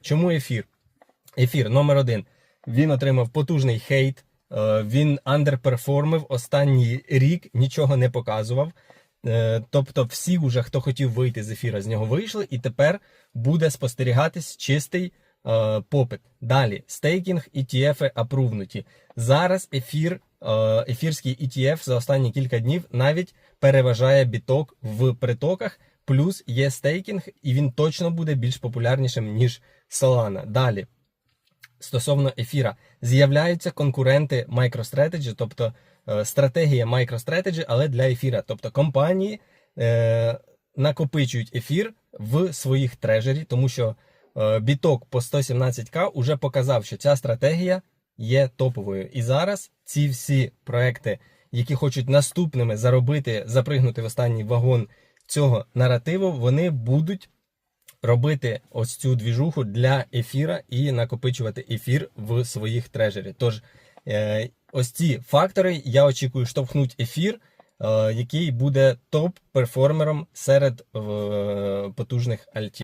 Чому ефір? Ефір номер один. Він отримав потужний хейт. е, Він андерперформив останній рік, нічого не показував. Е, Тобто, всі, уже, хто хотів вийти з ефіра, з нього вийшли, і тепер буде спостерігатись чистий е, попит. Далі стейкінг ETF апрувнуті. Зараз ефір, ефірський ETF за останні кілька днів навіть переважає біток в притоках. Плюс є стейкінг, і він точно буде більш популярнішим ніж Solana. Далі стосовно ефіра, з'являються конкуренти MicroStrategy, тобто е, стратегія MicroStrategy, але для ефіра. Тобто компанії е, накопичують ефір в своїх трежері, тому що е, біток по 117к уже показав, що ця стратегія є топовою. І зараз ці всі проекти, які хочуть наступними заробити, запригнути в останній вагон цього наративу, вони будуть робити ось цю двіжуху для ефіра і накопичувати ефір в своїх трежері. Тож е, ось ці фактори я очікую штовхнуть ефір, е, який буде топ-перформером серед е, потужних альтів.